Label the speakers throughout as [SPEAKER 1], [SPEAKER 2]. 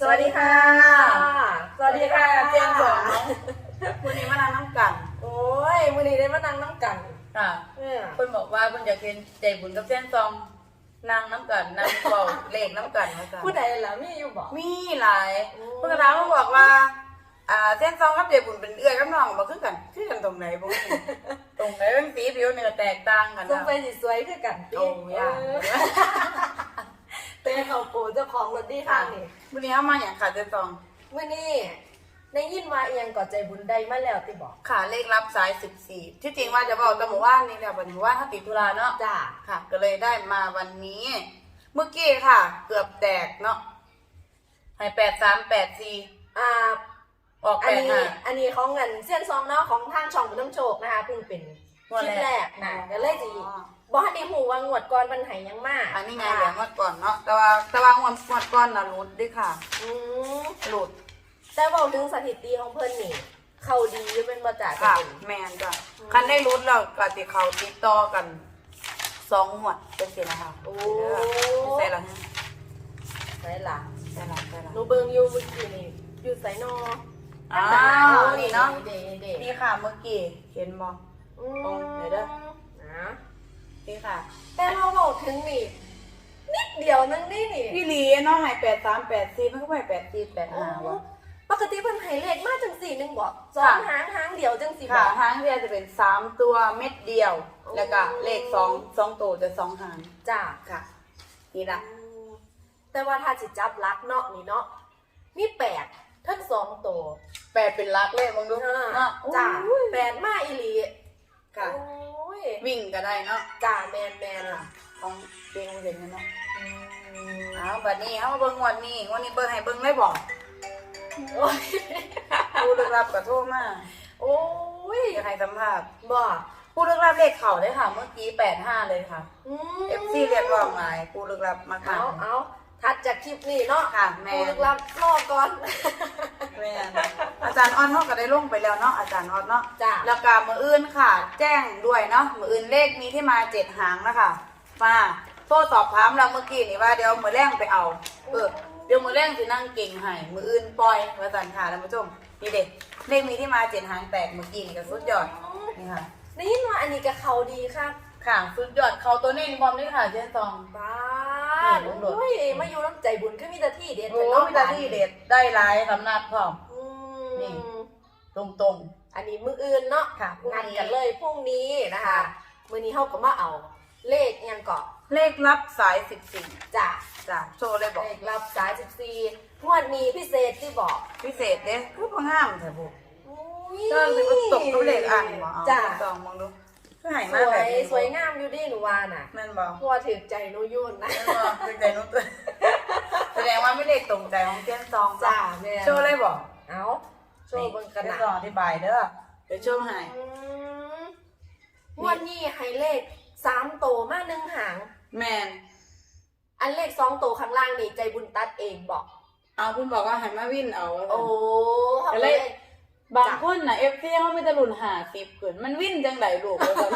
[SPEAKER 1] สวัสดีค่ะ
[SPEAKER 2] สวัสดีค่ะเจนสองวันนี้มานั่งน้ำกัน
[SPEAKER 1] โอ้ยวันนี้ได้มานั่งน้ำกัน
[SPEAKER 2] ค่ะ
[SPEAKER 1] เนี่ย
[SPEAKER 2] เพิ่นบอกว่าเพิ่นอยากเห็นใจบุญกับเส้นซองนางน้ำกันนางเบาเลขน้ำกันว่าซั่น
[SPEAKER 1] ผู้ใดล่ะมีอยู่บอก
[SPEAKER 2] มีหลาย
[SPEAKER 1] โอ้
[SPEAKER 2] เพิ่นก็ถามเพิ่นบอกว่าอ่าเส้นซองกับใจบุญเป็นเอื้อยกับน้องบ่คือกันคือกันตรงไหนบ่รู้ตรงไหนเป็นสีผิวนี่ก็แตกต่างกัน
[SPEAKER 1] ต้อง
[SPEAKER 2] นะ
[SPEAKER 1] ไปสิสวยคือกันติ
[SPEAKER 2] โอ้ยาก
[SPEAKER 1] เออเต้เขาโปเจ้าของรถดีทางนี่
[SPEAKER 2] วันนี้เอามาอย่างค่ะเส้นซอง
[SPEAKER 1] มื่อนี้ในยินว่าเอียงก่อใจบุญได้มาแล้วติบอก
[SPEAKER 2] ค่ะเลขรับสาย14ที่จริงว่าจะบอกแตะหมู่บ้านนี่แหละบัดนี้ว่าถ้าติดธุระเนาะ
[SPEAKER 1] จ้า
[SPEAKER 2] ค่ะ ก็เลยได้มาวันนี้ เมื่อกี้ค่ะ เกือบแตกเนาะให้แปดสามแปดสี่
[SPEAKER 1] อ่า
[SPEAKER 2] ออก
[SPEAKER 1] อั
[SPEAKER 2] แป
[SPEAKER 1] น
[SPEAKER 2] ด
[SPEAKER 1] นี้
[SPEAKER 2] ห้า
[SPEAKER 1] อันนี้ของเงินเส้นซองเนาะของทางช่องบุญน้ำโชคนะคะเพิ่งเป็นคลิปแรกนะก็เลยสิ บอกให้ได้หูว่างวดก่อนมันหายยังมาก
[SPEAKER 2] อันนี้ไงเหลืองวดก่อนเนาะแต่ว่าแต่ว่างวดงวดก่อนน่ะหลุดด้วยค่ะ
[SPEAKER 1] อืม
[SPEAKER 2] หลุด
[SPEAKER 1] แต่บอกถึงสถิติของเพิ่นนี่ เขาดีอยู่เป็นประจักษ์
[SPEAKER 2] ค่ะ
[SPEAKER 1] เป็น
[SPEAKER 2] แมนจ้ะคันได้รุดแล้วกติเขาติดต่อกันสองหวดเป็นสินะคะ
[SPEAKER 1] โอ้
[SPEAKER 2] ใช่ละ
[SPEAKER 1] ใช่ล่ะ
[SPEAKER 2] ใช่ละใช่ละ
[SPEAKER 1] หนูเบิ่งอยู่เมื่อกี้นี่อยู่ไสนอ
[SPEAKER 2] อ้าวนี่เนาะ
[SPEAKER 1] เด็เด็
[SPEAKER 2] นี่ค่ะเมื่อกี้เห็นบอ
[SPEAKER 1] อืม
[SPEAKER 2] โอ้เดี๋ยวเด้อ
[SPEAKER 1] นะ
[SPEAKER 2] นี่ค่ะ
[SPEAKER 1] แต่เราบอกถึงนี่นิดเดียวนึงนี่นี่
[SPEAKER 2] พี่ลีเนาะใหายแปดสามแปดสี่มันก็ไปแปดสี่แปด
[SPEAKER 1] โอ้
[SPEAKER 2] ห้าวะ
[SPEAKER 1] ปกติเพิ่นให้เลขมาจังสี่หนึงบอกสอง
[SPEAKER 2] ค่ะ
[SPEAKER 1] หางหางเดียวจังสี่บ
[SPEAKER 2] ค่ะ
[SPEAKER 1] อก
[SPEAKER 2] หางเดียวจะเป็นสามตัวเม็ดเดียว
[SPEAKER 1] โอ้
[SPEAKER 2] แล้วก็เลขสองสองตัวจะสองหาง
[SPEAKER 1] จ้า
[SPEAKER 2] ค่ะ นี่ละ
[SPEAKER 1] แต่ว่าถ้าสิจับลักเนาะนี่เนาะมีแปดทั้งสองตัว
[SPEAKER 2] แปดเป็นลักเลขมองดู
[SPEAKER 1] อ่า
[SPEAKER 2] เนาะ
[SPEAKER 1] จ้า
[SPEAKER 2] อุ้ย
[SPEAKER 1] แปดมาอีหลี
[SPEAKER 2] ค่ะ
[SPEAKER 1] โอ้ ย
[SPEAKER 2] วิ่งก็ได้เนาะ
[SPEAKER 1] จ้าแมนแมนล่ะ
[SPEAKER 2] ของเรียงเห็นกันเนาะเอาบัดนี้เอามาเบิ่งงวันนี้งวันนี้เบิ่งให้เบิ่งได้บอก
[SPEAKER 1] โอ้ย
[SPEAKER 2] ผู้ลึกลับกับโทรมา
[SPEAKER 1] โอ้ย
[SPEAKER 2] อยากให้สัมภาษณ์
[SPEAKER 1] บอก
[SPEAKER 2] ผู้ลึกลับเลขเข่าได้ค่ะ เมื่อกี้แปดห้าเลยค่ะ
[SPEAKER 1] อืม
[SPEAKER 2] เอฟซีเรียกร้องหลายผู้ลึกลับมาก
[SPEAKER 1] เอาเอา ทัดจากคลิปนี้เนาะ
[SPEAKER 2] ค่ะแม่
[SPEAKER 1] กูลึกลับรอก่อน
[SPEAKER 2] แม่นอาจารย์ออนเขาก็ได้ลงไปแล้วเนาะอาจารย์ออนเนาะ
[SPEAKER 1] จ้า
[SPEAKER 2] แล้วก็มืออื่นค่ะ แจ้งด้วยเนาะมืออื่นเลขมีที่มาเจ็ดหางนะคะมาโทรสอบถามเราเมื่อกี้นี่ว่าเดี๋ยวมือแรงไปเอาเออเดี๋ยวมือแรงสินั่งเก่งให้มืออื่นปล่อยมาสันค่ะท่านผู้ชมนี่เด็กเลขมีที่มาเจ็ดหางแตกเมื่อกี้นี่ก็สุดยอดนี่ค่ะ
[SPEAKER 1] ได้ยินว่าอันนี้กับเขาดีค่ะ
[SPEAKER 2] ค่ะสุดยอดเขาตัวนี้พร้อมด้วยค่ะเจ๊ซอง
[SPEAKER 1] บ้า
[SPEAKER 2] นี่
[SPEAKER 1] น
[SPEAKER 2] ลุงโดด
[SPEAKER 1] โอ้ยมาอยู่น้ำใจบุญขึ้นมีแต่ที่เด็ด
[SPEAKER 2] โอ้
[SPEAKER 1] เนาะ
[SPEAKER 2] วิตาที่เด็ดได้หลายสำนักพร้อม
[SPEAKER 1] อืม
[SPEAKER 2] นี่ตรง
[SPEAKER 1] อันนี้มืออื่นเนาะ
[SPEAKER 2] ค่ะพรุ่งนี้
[SPEAKER 1] นัดกันเลยพรุ่งนี้นะคะ มือนี้เขาก็มาเอา เลขยังเกาะ
[SPEAKER 2] ๆเลขรับสายสิบสี่
[SPEAKER 1] จ้ะ
[SPEAKER 2] จ้ะโชว์เลยบอก
[SPEAKER 1] เลขรับสาย14งวดนี้พิเศษที่บอก
[SPEAKER 2] พิเศษเด้คือพงามเถอะบุ
[SPEAKER 1] อุ้ย
[SPEAKER 2] ก็คือว่าตกตัวเลขอ่านบ่เอา
[SPEAKER 1] จ้ะ
[SPEAKER 2] ลองมองดู คือหาย
[SPEAKER 1] ส
[SPEAKER 2] มา
[SPEAKER 1] วย
[SPEAKER 2] แบบนี้
[SPEAKER 1] สวยงามอยู่ดิหนูว่าน่ะ
[SPEAKER 2] แม่นบอก
[SPEAKER 1] เพราะวาถือใจหนูยุ่นนะ
[SPEAKER 2] แม่นบอกคือใจนุ้ตัวแสดงว่าไม่เลขตรงใจของเทียนซอง
[SPEAKER 1] จ้าแม่
[SPEAKER 2] โชว์เลยบอก
[SPEAKER 1] เอาโชว์เบิ่งกัน
[SPEAKER 2] เทีย
[SPEAKER 1] นะ
[SPEAKER 2] นซองอธิบายเด้อเดี๋ยวโชว์ให้
[SPEAKER 1] อืมงวันนี้ให้เลขสามโตวมาหนึ่งหาง
[SPEAKER 2] แมน
[SPEAKER 1] อันเลขสองโตวข้างล่างนี่ใจบุญตัดเองบอก
[SPEAKER 2] เอาคุณบอกว่าให้มาวินเอา
[SPEAKER 1] โอ้เขา
[SPEAKER 2] ก็
[SPEAKER 1] เล
[SPEAKER 2] เลยย บางคนน่ะเอฟซีเขาไม่ตะลุนหาสิบขืนมันวินจังไดลูกว่าซั่น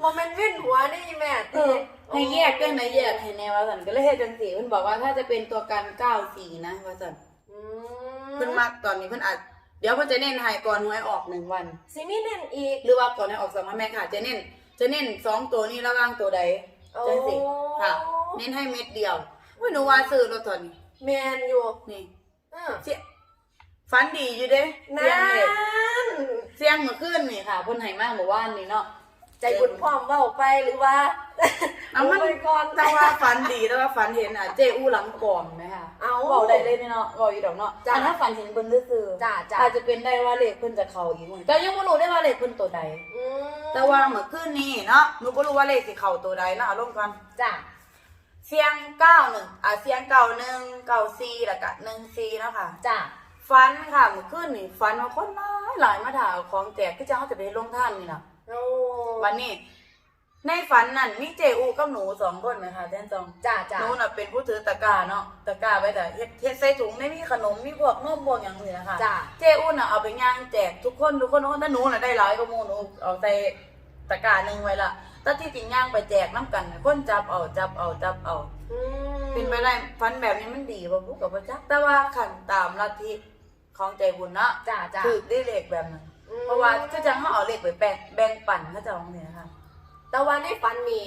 [SPEAKER 1] โมเมนต์วิ่นหัวนี่แม่
[SPEAKER 2] เออให้แยกกันนะแยกให้แนวว่าสันก็เลยเฮ็ดจังสี่เพิ่นบอกว่าถ้าจะเป็นตัวกันเก้าสี่นะว่าสัน
[SPEAKER 1] อื
[SPEAKER 2] เพิ่นมักตอนนี้เพิ่นอาจเดี๋ยวเพิ่นจะเน้นให้ก่อนหวยออกหนึ่งวัน
[SPEAKER 1] สิมีเน่นอีก
[SPEAKER 2] หรือว่าก่อนหวยออกสองวันแม่ค่ะ จะเน้นจะเน้นสองตัวนี้ระหว่างตัวใดจังสิค่ะ เน้นให้เม็ดเดียวอุ้ยหนูว่าซื้อรถตอนนี้
[SPEAKER 1] แมนอยู่
[SPEAKER 2] นี่
[SPEAKER 1] เออ
[SPEAKER 2] เสีย ฝันดีอยู่เด้
[SPEAKER 1] นั
[SPEAKER 2] เสียงเด็ก่
[SPEAKER 1] น
[SPEAKER 2] เสียงเมื่อคืนนี่ค่ะเพิ่นให้มาเมื่อวานนี่เนาะ
[SPEAKER 1] ใจบุญพร้อมเว้าไปหรือว่า
[SPEAKER 2] เอามัน
[SPEAKER 1] โไปก่อน
[SPEAKER 2] แต่ว่า ฝันดีแต่ว่าฝันเห็นอะเจอู้หลังกล่อมไหมคะ
[SPEAKER 1] เอา
[SPEAKER 2] บอกได้เลยเนาะบอกอยู่ดอกเนาะ
[SPEAKER 1] จ้ะ
[SPEAKER 2] อันถ้าฝันเห็นเพิ่นซื่อๆ
[SPEAKER 1] จ้ะจ้ะ
[SPEAKER 2] อาจจะเป็นได้ว่าเลขเพิ่นจะเข้าอีกมื้อแต่ยังบ่รู้ได้ว่าเลขเพิ่นตัวใด
[SPEAKER 1] อืม
[SPEAKER 2] แต่ว่าเมื่อคืนนี้เนาะหนูบ่รู้ว่าเลขสิเข้าตัวใดเนาะเอาลงก่อน
[SPEAKER 1] จ้ะ
[SPEAKER 2] เสียง91อะเสียง91 94แล้วก็14เนาะค่ะ
[SPEAKER 1] จ้ะ
[SPEAKER 2] ฝันค่ะเมื่อคืนนี่ฝันว่าคนหลายหลายมาถามเอาของแจกคือจังเขาจะไปลงท่านนี่ล่ะ
[SPEAKER 1] โอ้
[SPEAKER 2] วันนี้ ในฝันนั่นมีเจอูกับหนูสองคนไหมคะแทนจอง
[SPEAKER 1] จ้ะจ้ะ
[SPEAKER 2] หนูน่ะเป็นผู้ถือตะกร้าเนาะตะกร้าไว้แต่เฮ็ดเฮ็ดใส่ถุงไม่มีขนมมีพวกนมพวกอย่างนี้นะคะ
[SPEAKER 1] จ้ะ
[SPEAKER 2] เจอูน่ะเอาไปย่างแจกทุกคนทุกคนทุกคนถ้าหนูน่ะได้หลายก็มูหนูเอาใส่ตะกร้าหนึงไว้ละแต่ที่จริงย่างไปแจกน้ำกันน่ะคนจับเอาจับเอาจับเอา
[SPEAKER 1] อืม
[SPEAKER 2] เป็นไปได้ฟันแบบนี้มันดีบ่บุกกับประจักษ์แต่ว่าขันตามลัทธิ ของใจบุญเนาะ
[SPEAKER 1] จ้าจ้า
[SPEAKER 2] ถือได้เลขแบบนั้น
[SPEAKER 1] อืม
[SPEAKER 2] เพราะว่าก็จะเขาเอาเลขไปแบ่งแบ่งปันเขาจะเอาเนี่ยนะคะ
[SPEAKER 1] แต่ว่าในฝันมี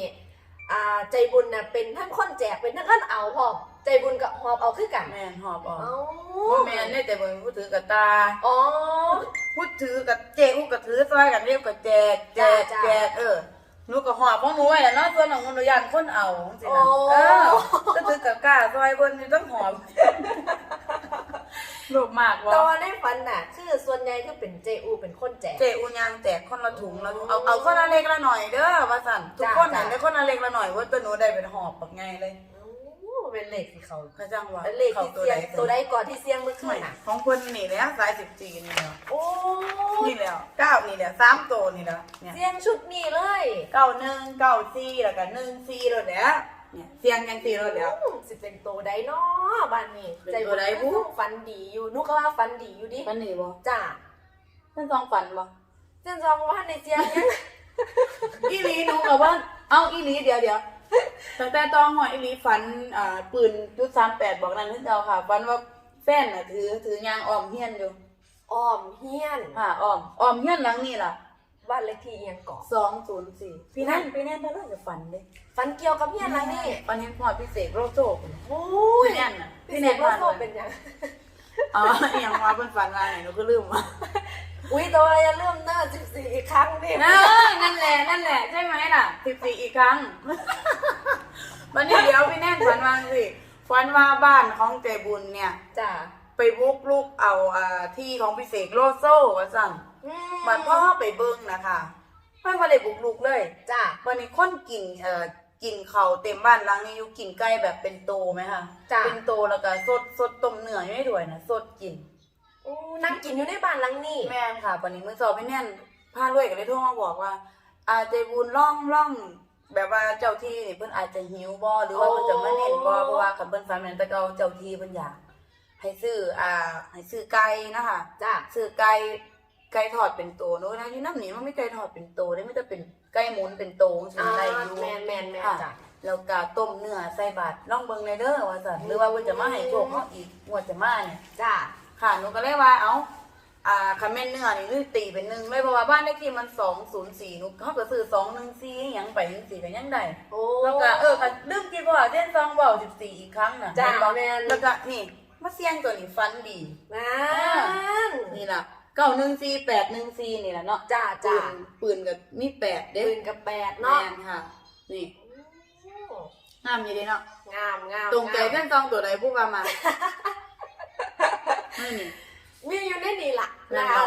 [SPEAKER 1] อ่าใจบุญน่ะเป็นทั้งคนแจกเป็นทั้งคนเอาพร้อมใจบุญกับหอบเอาคือกัน
[SPEAKER 2] แม่นหอบออก
[SPEAKER 1] เอ้า
[SPEAKER 2] บ่แม่นเนี่ยแต่บุญผู้ถือกับตา
[SPEAKER 1] อ๋อ
[SPEAKER 2] พูดถือกับเจอู้กับถือซอยกันเรียกกับแจกแจก
[SPEAKER 1] จ้า
[SPEAKER 2] แจกเออหนูกับหอบของหนูไว้แหละเนาะส่วนของหนูยานคนเอาสิ
[SPEAKER 1] โอ้
[SPEAKER 2] นะเออก็ถือกับกล้าซอยบนนี่ต้องหอบ ลูกมาก
[SPEAKER 1] ตอ
[SPEAKER 2] ว่าน
[SPEAKER 1] ในฝันน่ะ คือส่วนใหญ่คือเป็นเจอูเป็นคนแจก
[SPEAKER 2] เจอูยางแจกคนละถุงละถุงเอาเอาคนละเล็กละหน่อยเด้อว่าสั่นทุกคน
[SPEAKER 1] จ้า
[SPEAKER 2] เห็นได้คนละเล็กละหน่อยว่าตัวหนูได้เป็นหอบปักไงเลย
[SPEAKER 1] โอ้เป็นเลขที่เขา
[SPEAKER 2] เขาจ้างว่า
[SPEAKER 1] เป็นเลขที่เสียงตัวใดก่อนที่เสียงเมื่อคื
[SPEAKER 2] ไม่
[SPEAKER 1] นน่ะ
[SPEAKER 2] ของคนนี่แล้วสายสิบจีนี่แล้ว
[SPEAKER 1] โอ้
[SPEAKER 2] นี่แล้วเก้านี่แล้วสามตัวนี่แล้วเนี่ย
[SPEAKER 1] เสียงชุดนี้เลย
[SPEAKER 2] เก้าหนึ่งเก้าสี่แล้วก็หนึ่งสี่รถแล้วเนี่ย เสียงยังสี่รถแล้ว
[SPEAKER 1] อืมสิเป็นตัวใดเนาะบ้านนี้
[SPEAKER 2] เป็น
[SPEAKER 1] ใจ
[SPEAKER 2] ตัวใดบุ
[SPEAKER 1] ฝันดีอยู่นุกก็ว่าฝันดีอยู่ดิ
[SPEAKER 2] ฝันนี่บ่
[SPEAKER 1] จ้า
[SPEAKER 2] ท่านซองฝันบ่
[SPEAKER 1] เสียงซองว่าในเสียงยัง
[SPEAKER 2] อีหลีหนูกับว่าเอาอีหลีเดี๋ยวเดี๋ยวตั้งแต่ตองหอยอีหลีฝันอ่าปืนจุดสามแปดบอกนั่นที่เราค่ะฝันว่าแฟนน่ะถือถือยางอ้อมเฮียนอยู่
[SPEAKER 1] อ้อมเฮียน
[SPEAKER 2] ค่ะอ้อมอ้อมเฮียนหลังนี่ล่ะ
[SPEAKER 1] บ้านเลขที่อิหยังเกาะ
[SPEAKER 2] สองศูนย์สี่พี่นั่นพี่นั่นพระราชฝันเด้
[SPEAKER 1] ฝันเกี่ยวกับเฮียนอะไรนี่
[SPEAKER 2] ฝันเห็นพ่อพิเศษโรโซ่พุ่น
[SPEAKER 1] โอ้ย
[SPEAKER 2] พี่นั่นน่ะ
[SPEAKER 1] พี่
[SPEAKER 2] พี่
[SPEAKER 1] เน
[SPEAKER 2] แน่
[SPEAKER 1] ต
[SPEAKER 2] น
[SPEAKER 1] ว่า
[SPEAKER 2] ว่า
[SPEAKER 1] โทษเป็นยัง
[SPEAKER 2] อ๋ออหย่างว่าเป็นฝันว่าไหนหนูก็ลืมว่า
[SPEAKER 1] อุ้ยตัวอย่าเริ่มเนิ่นสิบสี่อีกครั้งดิ
[SPEAKER 2] เออนั่นแหละนั่นแหละใช่ไหมล่ะสิบสี่อีกครั้งวันนี้เดี๋ยวพี่แน่นฝันว่าสิฝันว่าบ้านของเจบุญเนี่ย
[SPEAKER 1] จ้า
[SPEAKER 2] ไปบุกลูกเอาอ่าที่ของพิเศษโลโซ่ว่าสั่ง
[SPEAKER 1] อื
[SPEAKER 2] มันพ่อไปเบิ้งนะคะไม่ว่าได้บุกลูกเลย
[SPEAKER 1] จ้า
[SPEAKER 2] วันนี้คนกินเอ่อกินเขาวเต็มบ้านหลังนี้อยู่กินไก่แบบเป็นโตไหมคะ
[SPEAKER 1] จ้า
[SPEAKER 2] เป็นโตแล้วก็สดสดต้มเนื้ออยู่ให้ด้วยนะสดกิน
[SPEAKER 1] อู้นั่งกินอยู่ในบ้านหลังนี้
[SPEAKER 2] แม่นค่ะวันนี้มือสอบไม่แน่นพารวยก็เลยโทรมาบอกว่า อาเจบุญล่องล่องแบบว่าเจ้าที่นี่เพิ่นอาจจะหิวบ่หรือว่าเพิ่นจะมาเน้นบ่เพราะว่าคันเพิ่นฟันแม่นแต่เก่าเจ้าที่เพิ่นอยากให้ซื้ออ่าให้ซื้อไก่นะคะ
[SPEAKER 1] จ้า
[SPEAKER 2] ซื้อไก่ ไก่ทอดเป็นโตโน้นนะอยู่น้ำหนีมันไม่ไก่ทอดเป็นโตได้ไม่แต่เป็นไก่หมุนเป็นโตสิ
[SPEAKER 1] อ่า
[SPEAKER 2] ได้อยู่
[SPEAKER 1] แมนแมนแมน
[SPEAKER 2] ค่ะ
[SPEAKER 1] จ้า
[SPEAKER 2] แล้วก็ต้มเนื้อใส่บาตรล่องเบิ่งเลยเด้อว่าซั่นหรือว่าเพิ่นจะมาให้โชคเฮาอีกงวดจะมาเนี่ย
[SPEAKER 1] จ้า
[SPEAKER 2] ค่ะหนูก็เลยว่าเอ้าอ่าคันแม่นเนื้อนี่คือตีเป็นหนึ่งเลยเพราะว่าบ้านเลขที่มัน204หนูเขาก็ซื้อ214หยังไปจังซี่ก็ยังได้
[SPEAKER 1] โอ้
[SPEAKER 2] แล้วก็เออก็ลืมคิดว่าเส้นซองเว้า14อีกครั้งน่ะ
[SPEAKER 1] จ้ะ
[SPEAKER 2] เห็นบ่
[SPEAKER 1] แม่น
[SPEAKER 2] แล้วก็นี่มาเสี่ยงตัวนี้ฟันดี
[SPEAKER 1] นั่น
[SPEAKER 2] นี่ล่ะ เก้าหนึ่งสี่แปดหนึ่งสี่นี่แหละเนาะ
[SPEAKER 1] จ้า
[SPEAKER 2] ปื
[SPEAKER 1] จ้าน
[SPEAKER 2] ปืนกับมีแปดเด้
[SPEAKER 1] ปืนกับแปด
[SPEAKER 2] แม
[SPEAKER 1] เนาะ
[SPEAKER 2] นค่ะ นี่
[SPEAKER 1] โอ้
[SPEAKER 2] งามอยู่ดีเนาะ
[SPEAKER 1] งามงาม
[SPEAKER 2] ตรงใจ
[SPEAKER 1] งาม
[SPEAKER 2] เส้นซองตัวไหนพูดมามาไม่นี่
[SPEAKER 1] มีอยู่ในนี่ล่ะ
[SPEAKER 2] แม่
[SPEAKER 1] นะ
[SPEAKER 2] นบ่
[SPEAKER 1] คะ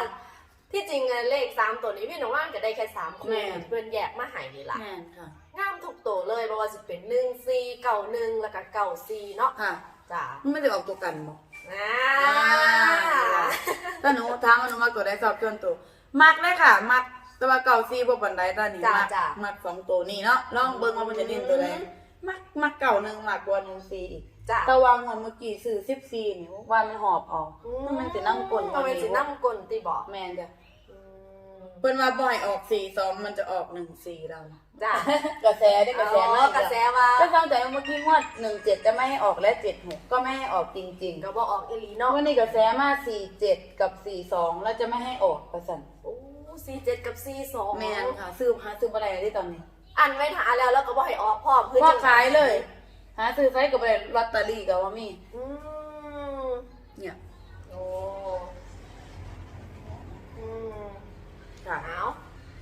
[SPEAKER 1] ที่จริงอะเลขสามตัวนี้พี่น้องว่านก็ได้แค่สามคู่
[SPEAKER 2] แม่น
[SPEAKER 1] เพื่อนแยกมาใหายนี่ล่ะ
[SPEAKER 2] แมนค่ะ
[SPEAKER 1] งามทุกตัวเลยเพราะว่าสิเป็นหนึ่งซีเก่าหนึ่งแล้วก็เก่าซีเนาะ
[SPEAKER 2] ค่ะ
[SPEAKER 1] จ้า
[SPEAKER 2] มันไม่ได้ออกตัวกันบ่
[SPEAKER 1] อ่า
[SPEAKER 2] ถ้า หนูถามว่าหนูมักตัวใดสอบจนตัวมักเลยค่ะ มักแต่ว่าเก่าซีบ่ปันใดตอนนี้
[SPEAKER 1] จ้ะ
[SPEAKER 2] มัก
[SPEAKER 1] จ้ะ
[SPEAKER 2] มักสองตัวนี้เนาะลองเบิ่งว่ามันจะเน้นตัวใด
[SPEAKER 1] อืม
[SPEAKER 2] มักมักเก่าหนึ่งมักกว่าหนึ่งซีอีก
[SPEAKER 1] จ้า
[SPEAKER 2] แต่วางหัวเมื่อกี้ซื้อสิบซีนี่ว่ามันหอบเออกมันสินั่งกลน
[SPEAKER 1] มันเป็นสินั่งกลนตีบอก
[SPEAKER 2] แม่นจ้ะ
[SPEAKER 1] อืม
[SPEAKER 2] เพิ่นว่าบ่อยออกสี่สองมันจะออกหนึ่งสี่เรา
[SPEAKER 1] จ้าก
[SPEAKER 2] ระแสได้กระแส
[SPEAKER 1] อ๋
[SPEAKER 2] มา
[SPEAKER 1] อกกระแสว่า
[SPEAKER 2] ก็ฟังแต่เมื่อกี้งวดหนึ่งเจ็ดจะไม่ให้ออกและเจ็ดหกก็ไม่ให้ออกจริง
[SPEAKER 1] ก็บอกออกอีหลี
[SPEAKER 2] ๆ
[SPEAKER 1] เนาะ
[SPEAKER 2] วันนี้กระแสมาสี่เจ็ดกับสี่สองแล้วจะไม่ให้ออกประสัน
[SPEAKER 1] โอ้ซีเจ็ดกับซีสอง
[SPEAKER 2] แม่นค่ะซื้อหาซื้ออะไรได้ตอนนี้
[SPEAKER 1] อันไว้ถาแล้วแล้วก็บอกให้ออกพร้อมเพื่
[SPEAKER 2] พ่อ
[SPEAKER 1] จะ
[SPEAKER 2] ขายเลย หาซื้อไซส์กับอะไรลอตเตอรี่กับว่ามี
[SPEAKER 1] อืม
[SPEAKER 2] เนี่ย
[SPEAKER 1] โอ้อืม
[SPEAKER 2] ค่ะ
[SPEAKER 1] เอา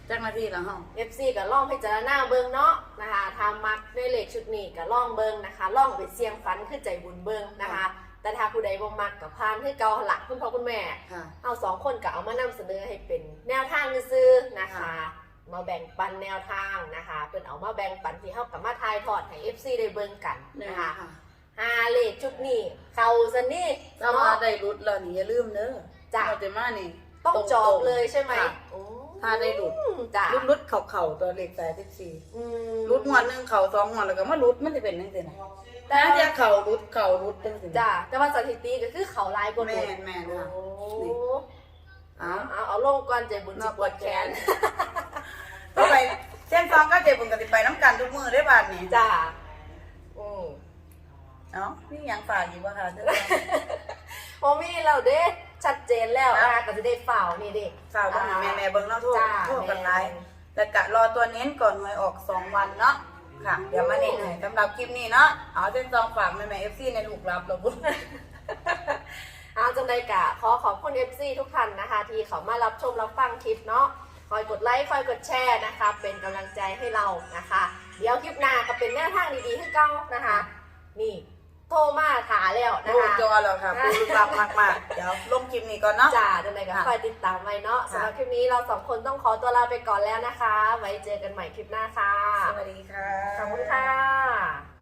[SPEAKER 2] จักนาทีแล้วเฮา
[SPEAKER 1] เอฟซีกับล่องพิจารณาเบิงเนาะนะคะทำมักในเลขชุดนี้กับล่องเบิงนะคะล่องไปเสียงฝันคือใจบุญเบิงนะคะ แต่ถ้าผู้ใดบ่มักกับพานคือเกาหลักคุณพ่อคุณแม่
[SPEAKER 2] ค่ะ
[SPEAKER 1] เอาสองคนก็เอามานำเสนอให้เป็นแนวทางซื้อๆนะคะ
[SPEAKER 2] ค่ะ
[SPEAKER 1] มาแบ่งปันแนวทางนะคะเป็นเอามาแบ่งปันที่เฮากับมาทายทอดให้ FC ได้เบิ่งกัน
[SPEAKER 2] เนี่ย
[SPEAKER 1] นะคะ
[SPEAKER 2] ค่ะ
[SPEAKER 1] ฮาเลขชุดนี้เขาซะนี่
[SPEAKER 2] ถ้ามา
[SPEAKER 1] เนาะ
[SPEAKER 2] ได้รุดแล้วนี่อย่าลืมเด้อ
[SPEAKER 1] จ้ะ
[SPEAKER 2] เราจะมานี่
[SPEAKER 1] ต้องจอบ
[SPEAKER 2] รงๆ
[SPEAKER 1] เลยใช่ไหม
[SPEAKER 2] ค่ะ
[SPEAKER 1] โอ้
[SPEAKER 2] ถ้าได้หลุด
[SPEAKER 1] จ้ะ
[SPEAKER 2] รุดรุดเข่าเข่าตัวเลขสายสิบสี่
[SPEAKER 1] อืม
[SPEAKER 2] รุดงวดหนึ่งเข่าสองงวดแล้วก็มารุดมันจะเป็นจังซี่นะ
[SPEAKER 1] แต่
[SPEAKER 2] แต่ถ้าเข่ารุดเข่ารุดจังซี่นะ
[SPEAKER 1] จ้ะแต่ว่าสถิติก็คือเขาลายกว่า
[SPEAKER 2] แม่นแม่น
[SPEAKER 1] โอ้
[SPEAKER 2] ค่ะนี่
[SPEAKER 1] เอา
[SPEAKER 2] เอา
[SPEAKER 1] เอาเอาลงก่อนใจบุญ
[SPEAKER 2] น
[SPEAKER 1] สิ
[SPEAKER 2] อก
[SPEAKER 1] ป
[SPEAKER 2] ป
[SPEAKER 1] ว
[SPEAKER 2] ว
[SPEAKER 1] ด
[SPEAKER 2] ด
[SPEAKER 1] แข
[SPEAKER 2] แข
[SPEAKER 1] น
[SPEAKER 2] นก็ไปเส้นซองก็เจ็บปุ่นกันไปน้ำกันทุกมือได้บาทนี่
[SPEAKER 1] จ้ะอืม
[SPEAKER 2] เนาะนี่ยังฝากอยู่ป่ะคะเธอ
[SPEAKER 1] โมมี่เราเด้ชัดเจ นแล้วนะคะก็จะได้ฝ่าวนี่เด็ก
[SPEAKER 2] ฝากบ้างแม่แม่ๆเบิ้งเนาะโทษ
[SPEAKER 1] จ้า
[SPEAKER 2] โทษกันไลน์แล้วกะรอตัวเน้นก่อนหวยออกสองวันเนาะค่ะ เดี๋ยวมาเน้นให้สำหรับคลิปนี้เนาะเอาเส้นซองฝากแม่แม่เอฟซีในลูกรับเราบุญ
[SPEAKER 1] เอาจังใดกะขอขอบคุณ FC ทุกท่านนะคะ ที่เขามารับชมรับฟังคลิปเนาะคอยกดไลค์คอยกดแชร์นะคะ เป็นกำลังใจให้เรานะคะ เดี๋ยวคลิปหน้าก็เป็นแนวทางดีๆให้เก้านะคะ นี่โทรมาถาแล้วนะ
[SPEAKER 2] ลูก
[SPEAKER 1] คะ
[SPEAKER 2] จอแล้วค่ะปูลูกรับมากๆ เดี๋ยวลงคลิปนี้ก่อนเนาะ
[SPEAKER 1] จ้าจังใดก็
[SPEAKER 2] ค่ะ
[SPEAKER 1] คอยติดตามไว้เนาะ
[SPEAKER 2] ค่ะ
[SPEAKER 1] สำหรับคลิปนี้เราสองคนต้องขอตัวลาไปก่อนแล้วนะคะ ไว้เจอกันใหม่คลิปหน้าค่ะ
[SPEAKER 2] สวัสดีค่ะ
[SPEAKER 1] ขอบคุณค่ะ